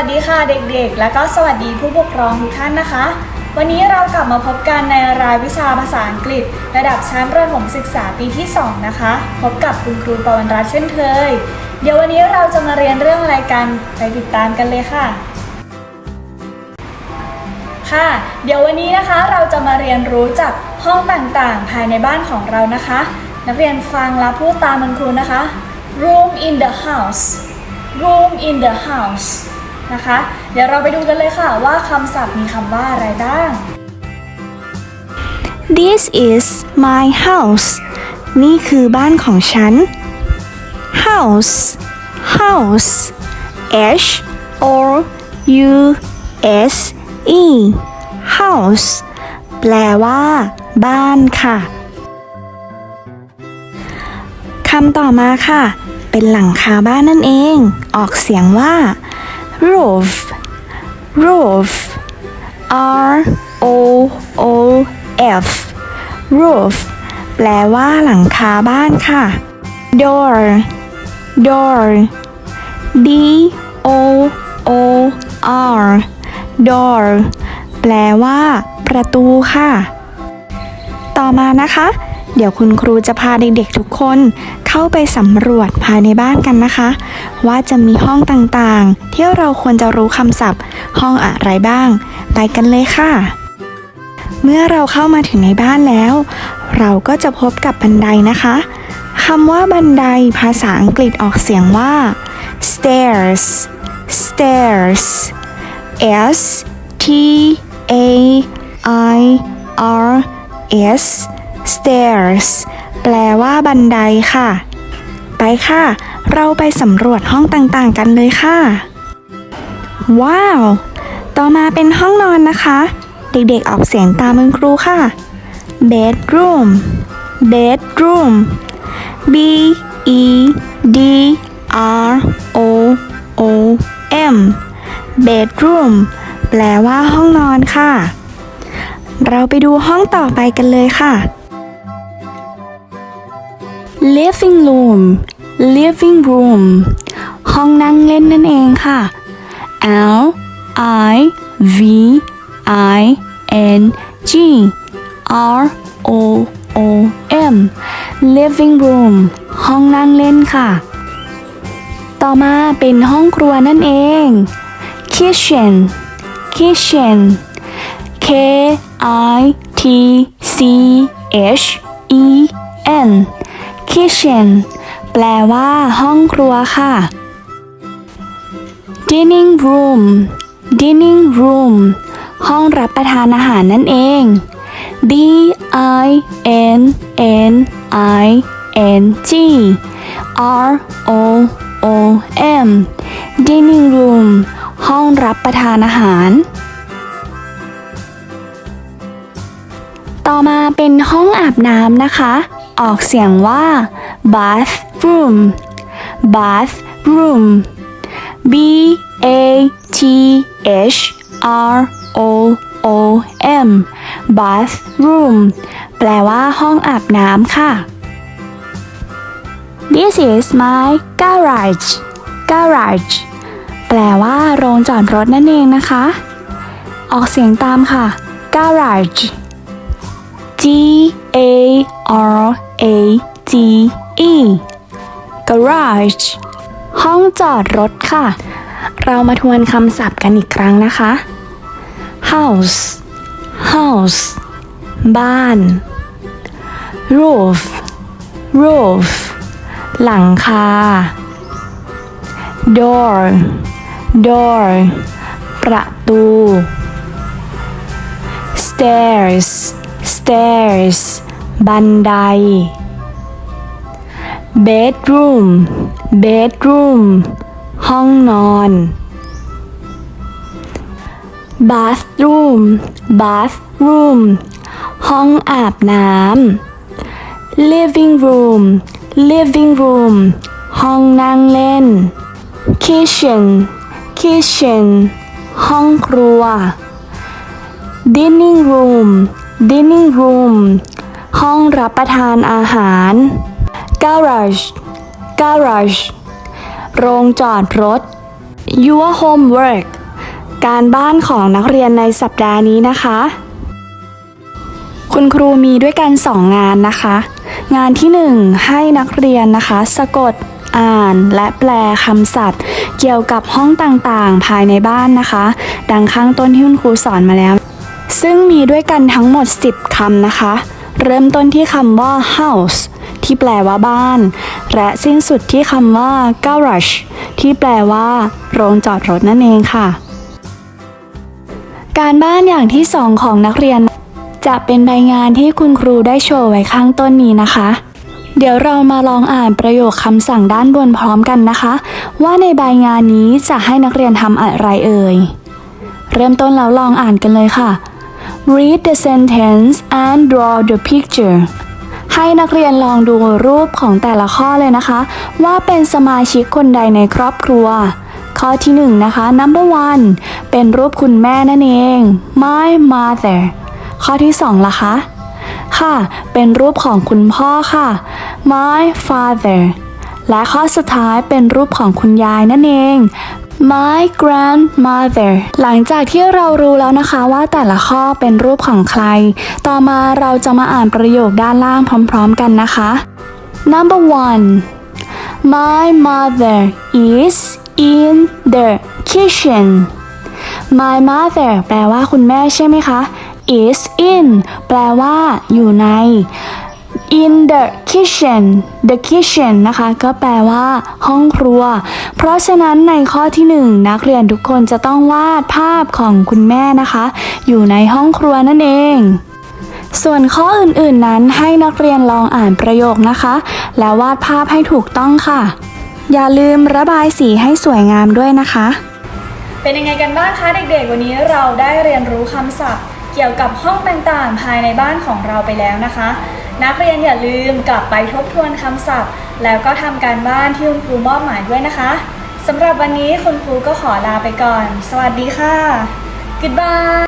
วัสดีค่ะเด็กๆ และก็สวัสดีผู้ปกครองทุกท่านนะคะ วันนี้เรากลับมาพบกันในรายวิชาภาษาอังกฤษ ระดับชั้นประถมศึกษาปีที่ 2 นะคะ พบกับคุณครูปวันรัตน์เช่นเคย เดี๋ยววันนี้เราจะมาเรียนเรื่องอะไรกันไปติดตามกันเลยค่ะ ค่ะ เดี๋ยววันนี้นะคะเราจะมาเรียนรู้จากห้องต่างๆ ภายในบ้านของเรานะคะ นักเรียนฟังและพูดตามคุณครูนะคะ room in the house room in the house นะคะ เดี๋ยวเราไปดูกันเลยค่ะว่าคำศัพท์มีคำว่าอะไรบ้าง This is my house นี่คือบ้านของฉัน house house h o u s e house แปลว่า บ้านค่ะ คำต่อมาค่ะ เป็นหลังคาบ้านนั่นเอง ออกเสียงว่า roof roof R O O F roof แปลว่าหลังคาบ้านค่ะ door door D O O R door แปลว่า ประตูค่ะ ต่อมานะคะ เดี๋ยวคุณครูจะพาเด็กๆทุกคนเข้าไปสำรวจภายในบ้านกันนะคะ ว่าจะมีห้องต่างๆ ที่เราควรจะรู้คำศัพท์ ห้องอะไรบ้าง ไปกันเลยค่ะ เมื่อเราเข้ามาถึงในบ้านแล้ว เราก็จะพบกับบันไดนะคะคำว่าบันไดภาษาอังกฤษออกเสียงว่า stairs stairs S T A I R S stairs แปลว่าบันไดค่ะ ไปค่ะ เราไปสำรวจห้องต่างๆ กันเลยค่ะ ว้าว ต่อมาเป็นห้องนอนนะคะ เด็กๆออกเสียงตามคุณครูค่ะ bedroom bedroom b e d r o o m bedroom แปลว่าห้องนอนค่ะ เราไปดูห้องต่อไปกันเลยค่ะ living room living room ห้องนั่งเล่นนั่นเองค่ะ L I V I N G R O O M living room ห้องนั่งเล่นค่ะ ต่อมาเป็นห้องครัวนั่นเอง kitchen kitchen K I T C H E N kitchen แปลว่าห้องครัวค่ะ dining room dining room ห้องรับประทานอาหารนั่นเอง D I N N I N G R O O M dining room ห้องรับประทานอาหาร ต่อมาเป็นห้องอาบน้ำนะคะ ออกเสียงว่า bathroom bathroom B A T H R O O M bathroom แปลว่าห้องอาบน้ำค่ะ This is my garage garage แปลว่าโรงจอดรถนั่นเองนะคะ ออกเสียงตามค่ะ garage G A R A G E garage ห้องจอดรถค่ะ เรามาทวนคำศัพท์กันอีกครั้งนะคะ house house บ้าน roof roof หลังคา door door ประตู stairs stairs บันได bedroom bedroom ห้องนอน bathroom bathroom ห้องอาบน้ำ living room living room ห้องนั่งเล่น kitchen kitchen ห้องครัว dining room dining room ห้องรับประทานอาหาร garage garage โรงจอดรถ your homework การบ้านของนักเรียนในสัปดาห์นี้นะคะ คุณครูมีด้วยกัน2งานนะคะ งานที่ 1 ให้นักเรียนนะคะ สะกดอ่านและแปลคำศัพท์ เกี่ยวกับห้องต่างๆ ภายในบ้านนะคะ ดังข้างต้นที่คุณครูสอนมาแล้ว ซึ่งมีด้วยกันทั้งหมด 10คำนะคะ เริ่มต้นที่คำว่า house ที่แปลว่าบ้าน และสิ้นสุดที่คำว่า garage ที่แปลว่า โรงจอดรถนั่นเองค่ะ การบ้านอย่างที่สองของนักเรียน จะเป็นใบงานที่คุณครูได้โชว์ไว้ข้างต้นนี้นะคะ เดี๋ยวเรามาลองอ่านประโยคคำสั่งด้านบนพร้อมกันนะคะ ว่าในใบงานนี้จะให้นักเรียนทำอะไรเอ่ย เริ่มต้นแล้วลองอ่านกันเลยค่ะ Read the sentence and draw the picture ให้นักเรียนลองดูรูปของแต่ละข้อเลยนะคะ ว่าเป็นสมาชิกคนใดในครอบครัว ข้อที่หนึ่งนะคะ number one เป็นรูปคุณแม่นั่นเอง my mother ข้อที่สองล่ะคะ ค่ะ เป็นรูปของคุณพ่อค่ะ my father และข้อสุดท้ายเป็นรูปของคุณยายนั่นเอง my grandmother หลังจากที่เรารู้แล้วนะคะว่าแต่ละข้อเป็นรูปของใคร ต่อมาเราจะมาอ่านประโยคด้านล่างพร้อมๆกันนะคะ number one my mother is in the kitchen my mother แปลว่าคุณแม่ใช่ไหมคะ is in แปลว่าอยู่ใน in the kitchen the kitchen นะคะ ก็แปลว่า ห้องครัว เพราะฉะนั้นในข้อที่หนึ่งนักเรียนทุกคนจะต้องวาดภาพของคุณแม่นะคะ อยู่ในห้องครัวนั่นเอง ส่วนข้ออื่นๆนั้นให้นักเรียนลองอ่านประโยคนะคะ แล้ววาดภาพให้ถูกต้องค่ะ อย่าลืมระบายสีให้สวยงามด้วยนะคะ เป็นยังไงกันบ้างคะเด็กๆ วันนี้เราได้เรียนรู้คำศัพท์ เกี่ยวกับห้องต่างๆ ภายในบ้านของเราไปแล้วนะคะ นักเรียนอย่าลืมกลับไปทบทวนคำศัพท์ แล้วก็ทำการบ้านที่คุณครูมอบหมายด้วยนะคะสำหรับวันนี้คุณครูก็ขอลาไปก่อน สวัสดีค่ะ goodbye